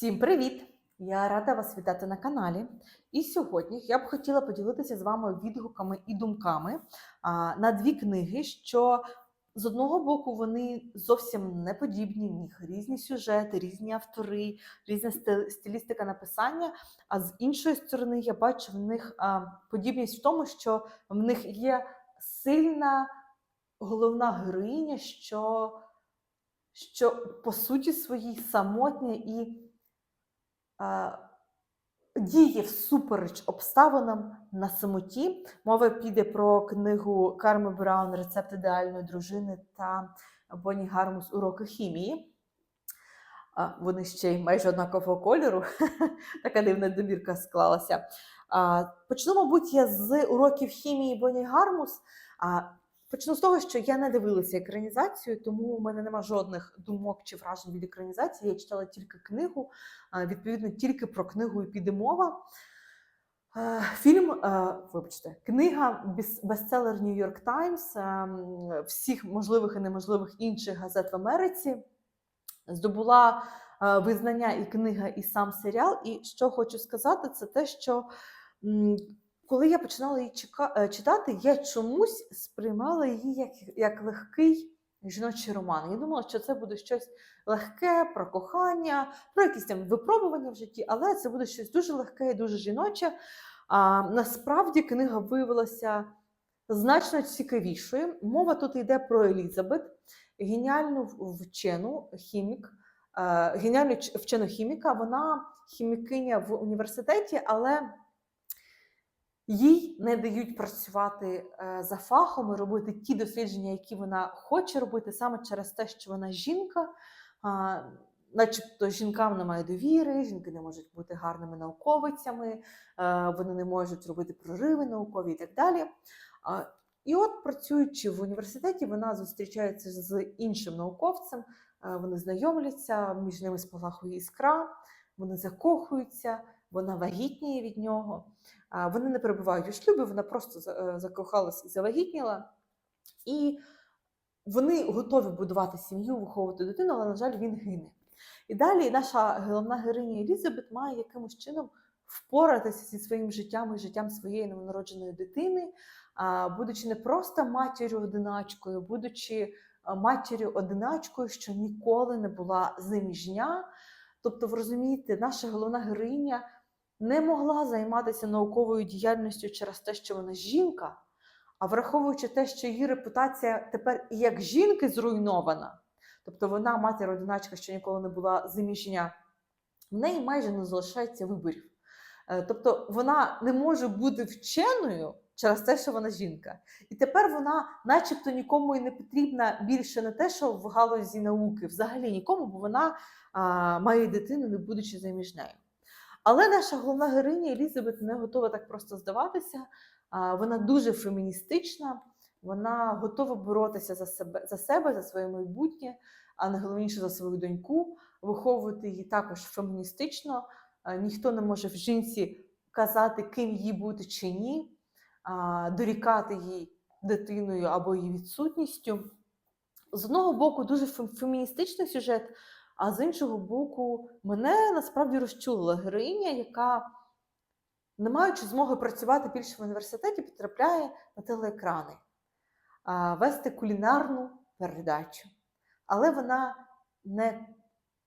Всім привіт! Я рада вас вітати на каналі. І сьогодні я б хотіла поділитися з вами відгуками і думками на дві книги, що з одного боку вони зовсім не подібні, в них різні сюжети, різні автори, різна стилістика написання. А з іншої сторони, я бачу в них подібність в тому, що в них є сильна головна героїня, що, що по суті своїй самотня і а, діє всупереч обставинам на самоті. Мова піде про книгу Карми Браун Рецепт ідеальної дружини та Бонні Гармус Уроки хімії. Вони ще й майже однакового кольору. Така дивна добірка склалася. Почну, мабуть, я з уроків хімії Бонні Гармус. Почну з того, що я не дивилася екранізацію, тому у мене нема жодних думок чи вражень від екранізації. Я читала тільки книгу, відповідно, тільки про книгу і піде мова. Фільм, вибачте, книга бес- бестселер Times, ем, всіх можливих і неможливих інших газет в Америці. Здобула визнання і книга, і сам серіал. І що хочу сказати, це те, що коли я починала її е, читати, я чомусь сприймала її як, як легкий жіночий роман. Я думала, що це буде щось легке про кохання, про якісь там випробування в житті, але це буде щось дуже легке і дуже жіноче. А насправді книга виявилася значно цікавішою. Мова тут йде про Елізабет, геніальну вчену хімік, е, геніальну вчену хіміка. Вона хімікиня в університеті, але їй не дають працювати е, за фахом і робити ті дослідження, які вона хоче робити, саме через те, що вона жінка. Начебто жінкам немає довіри, жінки не можуть бути гарними науковицями, е, вони не можуть робити прориви наукові і так далі. І от, працюючи в університеті, вона зустрічається з іншим науковцем, е, вони знайомляться, між ними спалахує іскра, вони закохуються, вона вагітніє від нього. Вони не перебувають у шлюбі, вона просто е, закохалась і завагітніла. І вони готові будувати сім'ю, виховувати дитину, але, на жаль, він гине. І далі наша головна героїня Елізабет має якимось чином впоратися зі своїм життям і життям своєї новонародженої дитини, будучи не просто матір'ю-одиначкою, будучи матір'ю-одиначкою, що ніколи не була заміжня. Тобто, ви розумієте, наша головна героїня не могла займатися науковою діяльністю через те, що вона жінка, а враховуючи те, що її репутація тепер і як жінки зруйнована, тобто вона матір-одиначка, що ніколи не була заміжня, в неї майже не залишається виборів. Е, Тобто вона не може бути вченою через те, що вона жінка. І тепер вона, начебто, нікому і не потрібна більше не те, що в галузі науки, взагалі нікому, бо вона а, має дитину, не будучи заміжнею. Але наша головна героїня Елізабет не готова так просто здаватися. Вона дуже феміністична, вона готова боротися за себе, за себе, за своє майбутнє, а найголовніше за свою доньку, виховувати її також феміністично. Ніхто не може в жінці казати, ким їй бути чи ні, дорікати їй дитиною або її відсутністю. З одного боку, дуже феміністичний сюжет, а з іншого боку, мене насправді розчулила героїня, яка, не маючи змоги працювати більше в університеті, потрапляє на телеекрани, вести кулінарну передачу. Але вона не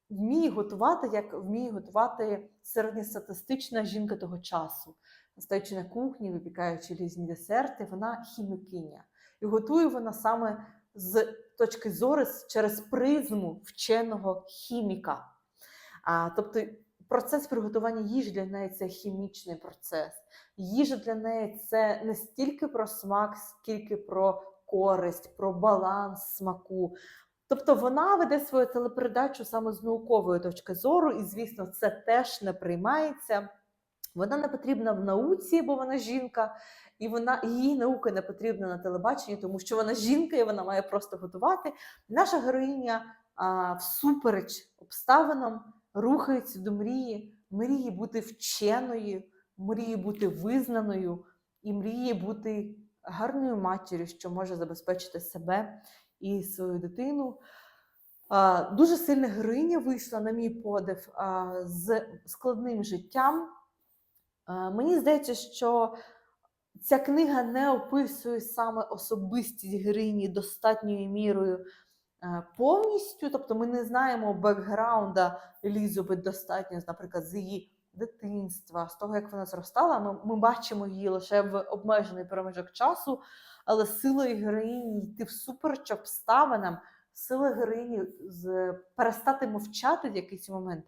вміє готувати, як вміє готувати середньостатистична жінка того часу. Стоячи на кухні, випікаючи різні десерти, вона хімікиня. І готує вона саме з точки зору через призму вченого хіміка. А, тобто процес приготування їжі для неї це хімічний процес. Їжа для неї це не стільки про смак, скільки про користь, про баланс смаку. Тобто вона веде свою телепередачу саме з наукової точки зору, і, звісно, це теж не приймається. Вона не потрібна в науці, бо вона жінка, і вона їй наука не потрібна на телебаченні, тому що вона жінка і вона має просто готувати. Наша героїня а, всупереч обставинам рухається до мрії, мріє бути вченою, мріє бути визнаною і мріє бути гарною матір'ю, що може забезпечити себе і свою дитину. А, Дуже сильна героїня вийшла, на мій подив, а, з складним життям. А, Мені здається, що ця книга не описує саме особистість героїні достатньою мірою е, повністю. Тобто ми не знаємо бекграунда Елізабет достатньо, наприклад, з її дитинства, з того, як вона зростала. Ми, ми бачимо її лише в обмежений проміжок часу, але силою героїні йти всупереч обставинам, сила героїні перестати мовчати в якийсь момент,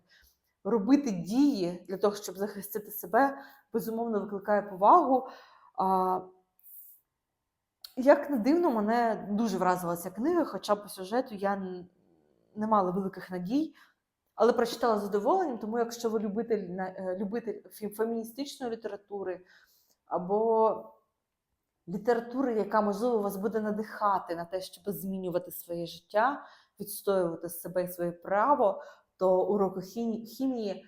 робити дії для того, щоб захистити себе, безумовно викликає повагу. А, як не дивно, мене дуже вразила ця книга, хоча по сюжету я не мала великих надій, але прочитала з задоволенням, тому якщо ви любитель, е, любитель феміністичної літератури або літератури, яка, можливо, вас буде надихати на те, щоб змінювати своє життя, відстоювати себе і своє право, то уроки хімії,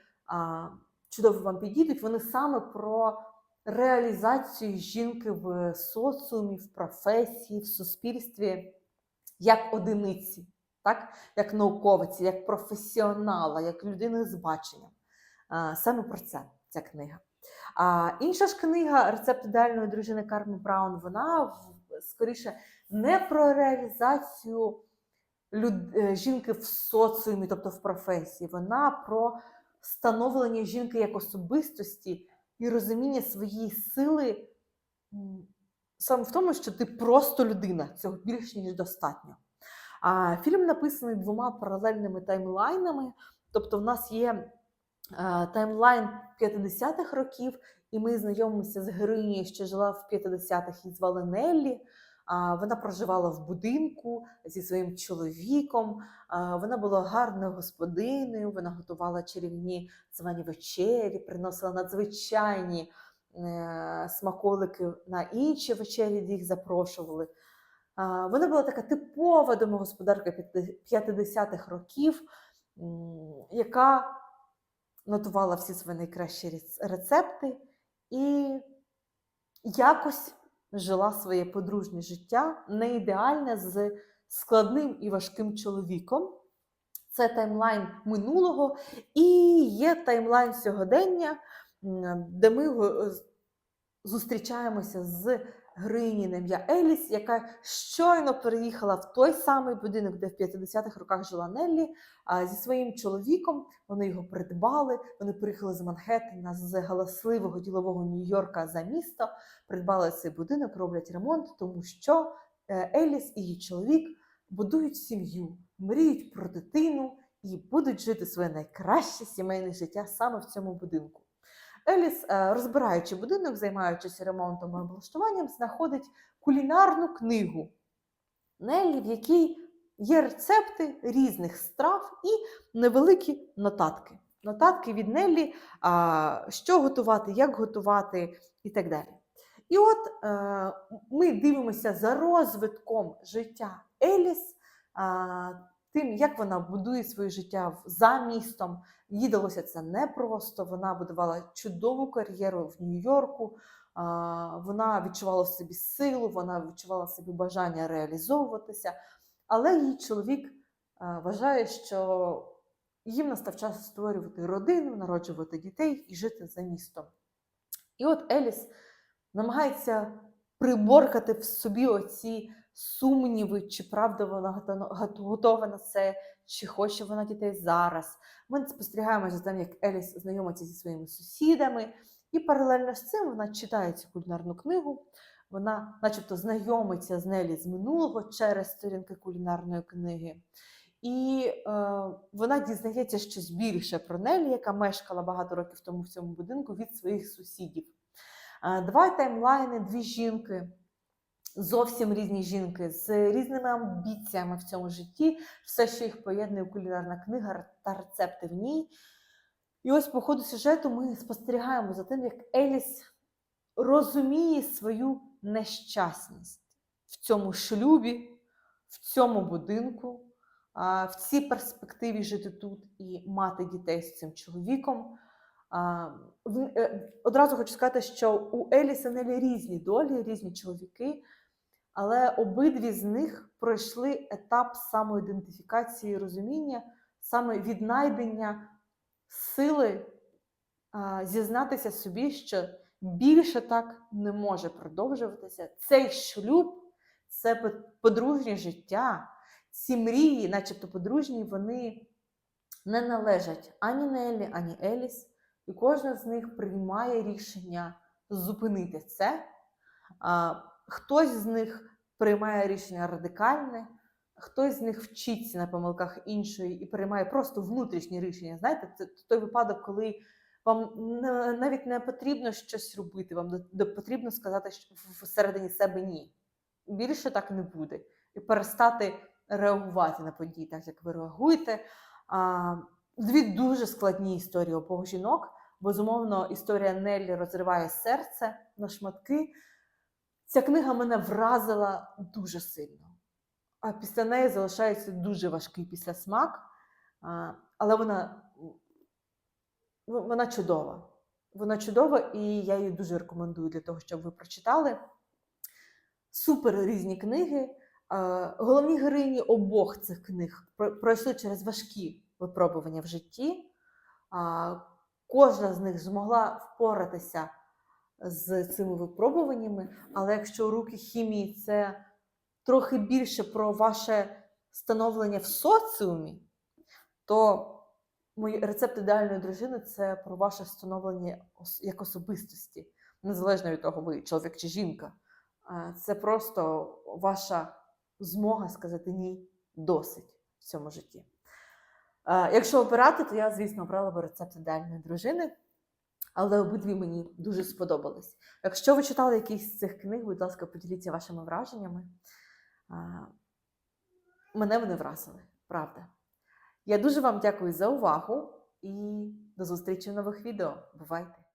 чудово вам підійдуть. Вони саме про реалізацію жінки в соціумі, в професії, в суспільстві як одиниці, так? як науковиці, як професіонала, як людини з баченням. Саме про це ця книга. А інша ж книга Рецепт ідеальної дружини Карми Браун, вона скоріше не про реалізацію жінки в соціумі, тобто в професії. Вона про становлення жінки як особистості і розуміння своєї сили саме в тому, що ти просто людина, цього більш ніж достатньо. А фільм написаний двома паралельними таймлайнами. Тобто, в нас є е, таймлайн 50-х років, і ми знайомимося з героїнею, що жила в 50-х, її звали Неллі. Вона проживала в будинку зі своїм чоловіком. Вона була гарною господинею, вона готувала чарівні звані вечері, приносила надзвичайні е, смаколики на інші вечері, де їх запрошували. Вона була така типова домогосподарка 50-х років, яка нотувала всі свої найкращі рецепти і якось жила своє подружнє життя, не ідеальне з складним і важким чоловіком. Це таймлайн минулого, і є таймлайн сьогодення, де ми зустрічаємося з героїні на ім'я Еліс, яка щойно переїхала в той самий будинок, де в 50-х роках жила Неллі, а, зі своїм чоловіком. Вони його придбали. Вони приїхали з Манхеттена, з галасливого ділового Нью-Йорка за місто, придбали цей будинок, роблять ремонт, тому що е, Еліс і її чоловік будують сім'ю, мріють про дитину і будуть жити своє найкраще сімейне життя саме в цьому будинку. Еліс, е, розбираючи будинок, займаючись ремонтом і облаштуванням, знаходить кулінарну книгу Неллі, в якій є рецепти різних страв і невеликі нотатки. Нотатки від Неллі, що готувати, як готувати і так далі. І от е, ми дивимося за розвитком життя Еліс, тим, як вона будує своє життя за містом. Їй далося це непросто. Вона будувала чудову кар'єру в Нью-Йорку. Вона відчувала в собі силу, вона відчувала в собі бажання реалізовуватися. Але її чоловік вважає, що їм настав час створювати родину, народжувати дітей і жити за містом. І от Еліс намагається приборкати в собі оці сумніви, чи правда вона готова- на це, чи хоче вона дітей зараз. Ми спостерігаємо за тим, як Еліс знайомиться зі своїми сусідами, і паралельно з цим вона читає цю кулінарну книгу. Вона, начебто, знайомиться з Нелі з минулого через сторінки кулінарної книги. І е, вона дізнається щось більше про Нелі, яка мешкала багато років тому в цьому будинку від своїх сусідів. Е, Два таймлайни, дві жінки, зовсім різні жінки з різними амбіціями в цьому житті. Все, що їх поєднує кулінарна книга та рецепти в ній. І ось по ходу сюжету ми спостерігаємо за тим, як Еліс розуміє свою нещасність в цьому шлюбі, в цьому будинку, в цій перспективі жити тут і мати дітей з цим чоловіком. Е, Одразу хочу сказати, що у Еліс і Нелі різні долі, різні чоловіки. Але обидві з них пройшли етап самоідентифікації розуміння, саме віднайдення сили а, зізнатися собі, що більше так не може продовжуватися. Цей шлюб це подружнє життя. Ці мрії, начебто подружні, вони не належать ані Неллі, ані Еліс, і кожна з них приймає рішення зупинити це. А, хтось з них приймає рішення радикальне, хтось з них вчиться на помилках іншої і приймає просто внутрішні рішення. Знаєте, це той випадок, коли вам навіть не потрібно щось робити, вам потрібно сказати що всередині себе ні. Більше так не буде. І перестати реагувати на події, так як ви реагуєте. А, дві дуже складні історії обох жінок. Безумовно, історія Неллі розриває серце на шматки. Ця книга мене вразила дуже сильно. А після неї залишається дуже важкий післясмак. А, але вона, ну, вона чудова. Вона чудова, і я її дуже рекомендую для того, щоб ви прочитали. Супер різні книги. Головні героїні обох цих книг пройшли через важкі випробування в житті. Кожна з них змогла впоратися з цими випробуваннями, але якщо уроки хімії це трохи більше про ваше становлення в соціумі, то мої рецепт ідеальної дружини це про ваше становлення як особистості, незалежно від того, ви чоловік чи жінка. Це просто ваша змога сказати ні, досить в цьому житті. Якщо обирати, то я, звісно, обрала би рецепт ідеальної дружини, але обидві мені дуже сподобались. Якщо ви читали якісь з цих книг, будь ласка, поділіться вашими враженнями. Мене вони вразили, правда. Я дуже вам дякую за увагу і до зустрічі в нових відео. Бувайте!